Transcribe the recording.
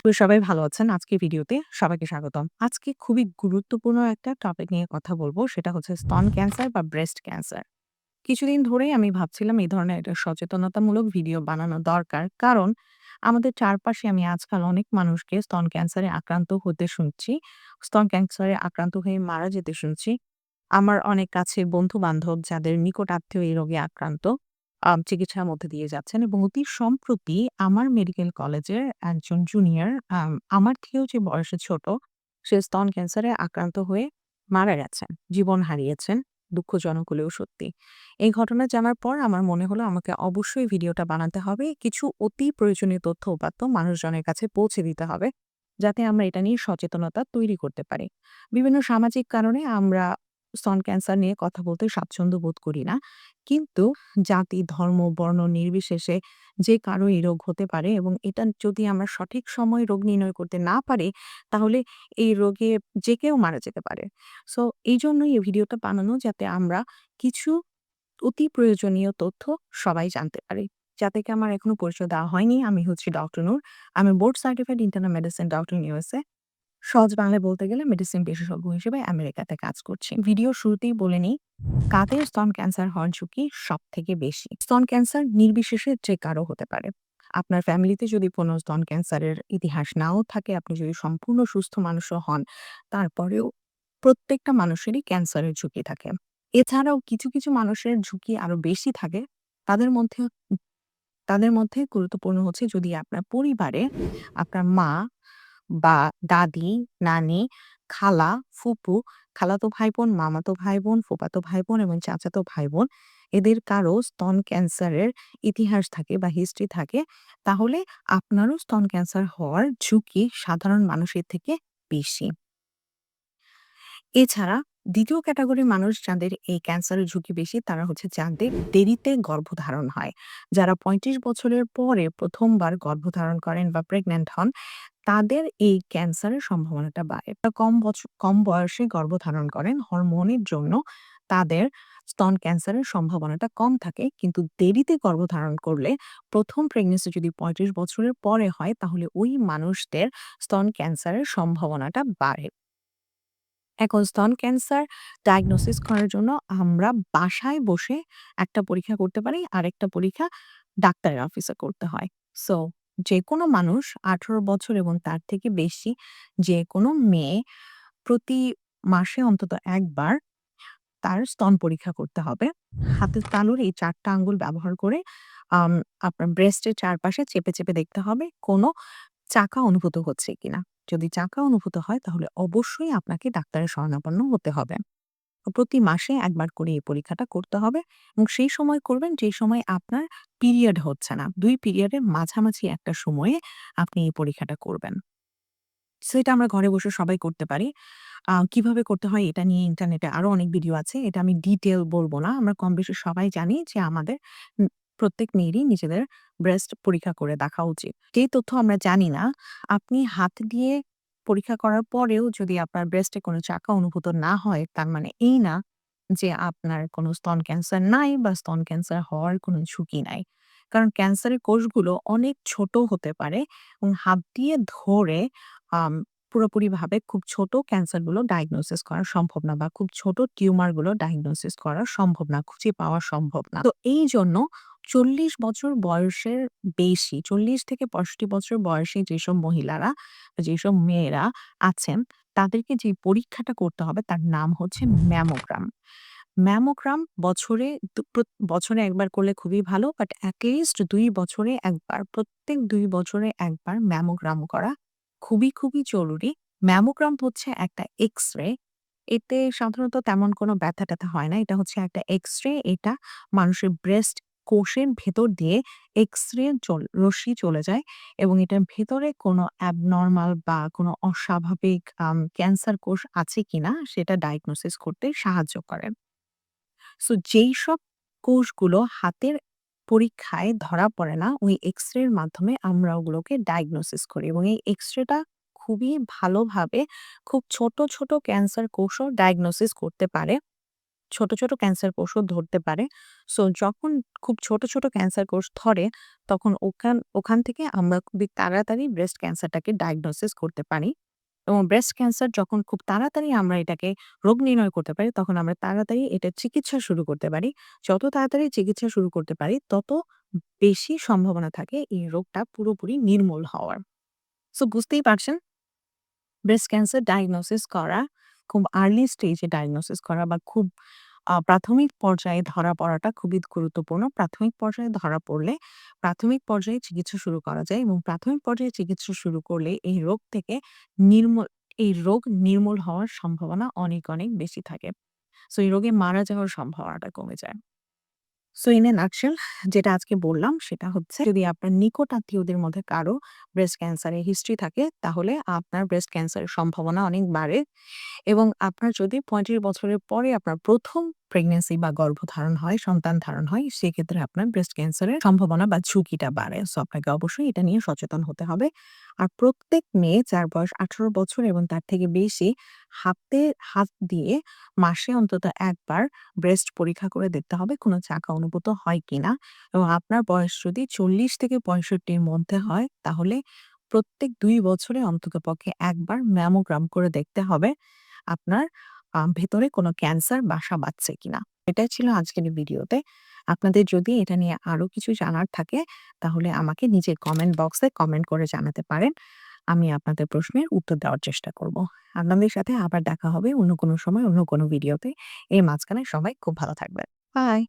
করি সবাই ভালো আছেন। আজকের ভিডিওতে সবাইকে স্বাগতম। আজকে খুবই গুরুত্বপূর্ণ একটা টপিক নিয়ে কথা বলব সেটা হচ্ছে স্তন ক্যান্সার বা ব্রেস্ট ক্যান্সার। কিছুদিন ধরেই আমি ভাবছিলাম এই ধরনের একটা সচেতনতামূলক ভিডিও বানানো দরকার। কারণ আমাদের চারপাশে আমি আজকাল অনেক মানুষকে স্তন ক্যান্সারে আক্রান্ত হতে শুনছি। স্তন ক্যান্সারে আক্রান্ত হয়ে মারা যেতে শুনছি। আমার অনেক কাছে বন্ধু-বান্ধব যাদের নিকট আত্মীয় এই রোগে আক্রান্ত চিকিৎসার মধ্যে দিয়ে যাচ্ছেন এবং অতি সম্প্রতি আমার মেডিকেল কলেজের একজন জুনিয়র আমার থেকেও যে বয়সে ছোট, সে স্তন ক্যান্সারে আক্রান্ত হয়ে মারা গেছেন। জীবন হারিয়েছেন। দুঃখজনক হলেও সত্যি। এই ঘটনা জানার পর আমার মনে হলো আমাকে অবশ্যই ভিডিওটা বানাতে হবে। কিছু অতি প্রয়োজনীয় তথ্য উপাত্ত মানুষজনের কাছে পৌঁছে দিতে হবে। যাতে আমরা এটা নিয়ে সচেতনতা তৈরি করতে পারি। বিভিন্ন সামাজিক কারণে আমরা স্তন ক্যান্সার নিয়ে কথা বলতে স্বাচ্ছন্দ্য বোধ করি না। কিন্তু জাতি, ধর্ম, বর্ণ নির্বিশেষে যে কারও এই রোগ হতে পারে এবং এটা যদি আমরা সঠিক সময় রোগ নির্ণয় করতে না পারি, তাহলে এই রোগে যে কেউ মারা যেতে পারে। সো এইজন্যই এই ভিডিওটা বানানো যাতে আমরা কিছু অতি প্রয়োজনীয় তথ্য সবাই জানতে পারি। যাদেরকে আমার এখনও পরিচয় দেওয়া হয়নি, আমি হচ্ছি ডক্টর নূর। আমি board certified internal medicine doctor USA. সহজ বাংলায় বলতে গেলে মেডিসিন বিশেষজ্ঞ হিসেবে আমেরিকাতে কাজ করছি। ভিডিও শুরুতেই বলে নিই, কাদের স্তন ক্যান্সার হওয়ার ঝুঁকি সব থেকে বেশি? স্তন ক্যান্সার নির্বিশেষে যে কারও হতে পারে। আপনার ফ্যামিলিতে যদি কোনো স্তন ক্যান্সারের ইতিহাস নাও থাকে, আপনি যদি সম্পূর্ণ সুস্থ মানুষও হন, তারপরেও প্রত্যেকটা মানুষেরই ক্যান্সারের ঝুঁকি থাকে। এছাড়াও কিছু, কিছু মানুষের ঝুঁকি আরও বেশি থাকে। তাদের মধ্যে তাদের মধ্যে গুরুত্বপূর্ণ হচ্ছে যদি আপনার পরিবারে আপনার মা বা দাদি, নানি, খালা, ফুপু, খালাতো ভাই-বোন, মামাতো ভাই-বোন, ফুফাতো ভাই-বোন এবং চাচাতো ভাই-বোন এদের কারও স্তন ক্যান্সারের ইতিহাস থাকে বা হিস্ট্রি থাকে, তাহলে আপনারও স্তন ক্যান্সার হওয়ার ঝুঁকি সাধারণ মানুষের থেকে বেশি। এছাড়া ২য় ক্যাটেগরির মানুষ যাদের এই ক্যান্সারের ঝুঁকি বেশি তারা হচ্ছে যাদের দেরিতে গর্ভধারণ হয়। যারা ৩৫ বছরের পরে ১ম বার গর্ভধারণ করেন বা প্রেগন্যান্ট হন, তাদের এই ক্যান্সারের সম্ভাবনাটা বাড়ে। কম বছর কম বয়সে গর্ভধারণ করেন হরমোনের জন্য তাদের স্তন ক্যান্সারের সম্ভাবনাটা কম থাকে। কিন্তু দেরিতে গর্ভধারণ করলে ১ম প্রেগন্যান্সি যদি ৩৫ বছরের পরে হয় তাহলে ওই মানুষদের স্তন ক্যান্সারের সম্ভাবনাটা বাড়ে। এখন স্তন ক্যান্সার ডায়াগনোসিস করার জন্য আমরা বাসায় বসে একটা পরীক্ষা করতে পারি, আরেকটা পরীক্ষা ডাক্তারের অফিসে করতে হয়। সো যেকোনো মানুষ ১৮ বছর এবং তার থেকে বেশি যে কোনো মেয়ে প্রতি মাসে অন্তত একবার তার স্তন পরীক্ষা করতে হবে। হাতের তালুর এই চারটা আঙ্গুল ব্যবহার করে আপনার ব্রেস্টের চারপাশে চেপে, চেপে দেখতে হবে কোনো চাকা অনুভূত হচ্ছে কিনা। যদি চাকা অনুভূত হয় তাহলে অবশ্যই আপনাকে ডাক্তারের শরণাপন্ন হতে হবে। প্রতি মাসে একবার করে এই পরীক্ষাটা করতে হবে এবং সেই সময় করবেন যে সময় আপনার পিরিয়ড হচ্ছে না। দুই পিরিয়ডের মাঝামাঝি একটা সময়ে আপনি এই পরীক্ষাটা করবেন। সো এটা আমরা ঘরে বসে সবাই করতে পারি। কীভাবে করতে হয় এটা নিয়ে ইন্টারনেটে আরও অনেক ভিডিও আছে। এটা আমি ডিটেল বলব না। আমরা কম বেশি সবাই জানি যে আমাদের প্রত্যেক মেয়েরই নিজেদের ব্রেস্ট পরীক্ষা করে দেখা উচিত। যে তথ্য আমরা জানি না, আপনি হাত দিয়ে পরীক্ষা করার পরেও যদি আপনার ব্রেস্টে কোনো চাকা অনুভূত না হয়, তার মানে এই না যে আপনার কোনো স্তন ক্যান্সার নাই বা স্তন ক্যান্সার হওয়ার কোনো ঝুঁকি নাই। কারণ ক্যান্সারের কোষগুলো অনেক ছোট হতে পারে এবং হাত দিয়ে ধরে পুরোপুরিভাবে খুব ছোট ক্যান্সারগুলো ডায়াগনোসিস করা সম্ভব না বা খুব ছোট টিউমারগুলো ডায়াগনোসিস করা সম্ভব না, খুঁজে পাওয়া সম্ভব না। তো এইজন্য ৪০ বছর বয়সের বেশি ৪০ থেকে ৬৫ বছর বয়সী যেসব মহিলারা, যেসব মেয়েরা আছেন, তাদেরকে যে পরীক্ষাটা করতে হবে তার নাম হচ্ছে ম্যামোগ্রাম। ম্যামোগ্রাম বছরে বছরে ১ বার করলে খুবই ভালো। বাট এট লিস্ট ২ বছরে ১ বার, প্রত্যেক ২ বছরে ১ বার ম্যামোগ্রাম করা খুবই, খুবই জরুরি। ম্যামোগ্রাম হচ্ছে একটা এক্স-রে। এতে সাধারণত তেমন কোনো ব্যথা-ট্যাথা হয় না। এটা হচ্ছে একটা এক্স-রে। এটা মানুষের ব্রেস্ট কোষের ভেতর দিয়ে এক্স-রে চল রশ্মি চলে যায় এবং এটার ভেতরে কোনো অ্যাবনরমাল বা কোনো অস্বাভাবিক ক্যান্সার কোষ আছে কিনা সেটা ডায়াগনোসিস করতে সাহায্য করে। সো যেই সব কোষগুলো হাতের পরীক্ষায় ধরা পড়ে না, ওই এক্স-রের মাধ্যমে আমরা ওগুলোকে ডায়াগনোসিস করি এবং এই এক্স-রেটা খুবই ভালোভাবে খুব ছোট, ছোট ক্যান্সার কোষও ডায়াগনোসিস করতে পারে। ছোট, ছোট ক্যান্সার কোষও ধরতে পারে। সো যখন খুব ছোট, ছোট ক্যান্সার কোষ ধরে তখন ওখান ওখান থেকে আমরা খুবই তাড়াতাড়ি ব্রেস্ট ক্যান্সারটাকে ডায়াগনোসিস করতে পারি। এবং ব্রেস্ট ক্যান্সার যখন খুব তাড়াতাড়ি আমরা এটাকে রোগ নির্ণয় করতে পারি, তখন আমরা তাড়াতাড়ি এটা চিকিৎসা শুরু করতে পারি। যত তাড়াতাড়ি চিকিৎসা শুরু করতে পারি, তত বেশি সম্ভাবনা থাকে এই রোগটা পুরোপুরি নির্মূল হওয়ার। সো বুঝতেই পারছেন ব্রেস্ট ক্যান্সার ডায়াগনোসিস করা, খুব আর্লি স্টেজে ডায়াগনোসিস করা বা খুব প্রাথমিক পর্যায়ে ধরা পড়াটা খুবই গুরুত্বপূর্ণ। প্রাথমিক পর্যায়ে ধরা পড়লে প্রাথমিক পর্যায়ে চিকিৎসা শুরু করা যায় এবং প্রাথমিক পর্যায়ে চিকিৎসা শুরু করলে এই রোগ থেকে নির্মূল এই রোগ নির্মূল হওয়ার সম্ভাবনা অনেক, অনেক বেশি থাকে। সো এই রোগে মারা যাওয়ার সম্ভাবনাটা কমে যায়। সো ইন এ নাকশেল যেটা আজকে বললাম সেটা হচ্ছে যদি আপনার নিকট আত্মীয়দের মধ্যে কারও ব্রেস্ট ক্যান্সারের হিস্ট্রি থাকে, তাহলে আপনার ব্রেস্ট ক্যান্সারের সম্ভাবনা অনেক বাড়ে এবং আপনার যদি ৩৫ বছরের পরে আপনার ১ম প্রেগন্যান্সি বা গর্ভধারণ হয়, সন্তান ধারণ হয় সেক্ষেত্রে আপনার ব্রেস্ট ক্যান্সারের সম্ভাবনা বা ঝুঁকিটা বাড়ে। সো আপনাকে অবশ্যই এটা নিয়ে সচেতন হতে হবে। আর প্রত্যেক মেয়ে যার বয়স ১৮ বছর এবং তার থেকে বেশি হাতে হাত দিয়ে মাসে অন্তত একবার ব্রেস্ট পরীক্ষা করে দেখতে হবে কোনো চাকা অনুভূত হয় কিনা এবং আপনার বয়স যদি ৪০ থেকে পঁয়ষট্টির মধ্যে হয় তাহলে প্রত্যেক দুই বছরে অন্ততপক্ষে একবার ম্যামোগ্রাম করে দেখতে হবে আপনার ভেতরে কোনো ক্যান্সার বাসা বাঁধছে কিনা। এটাই ছিল আজকের ভিডিওতে। আপনাদের যদি এটা নিয়ে আরও কিছু জানার থাকে, তাহলে আমাকে নিজের কমেন্ট বক্সে কমেন্ট করে জানাতে পারেন। আমি আপনাদের প্রশ্নের উত্তর দেওয়ার চেষ্টা করব। আপনাদের সাথে আবার দেখা হবে অন্য কোনো সময় অন্য কোনো ভিডিওতে। এর মাঝখানে সবাই খুব ভালো থাকবেন। বাই।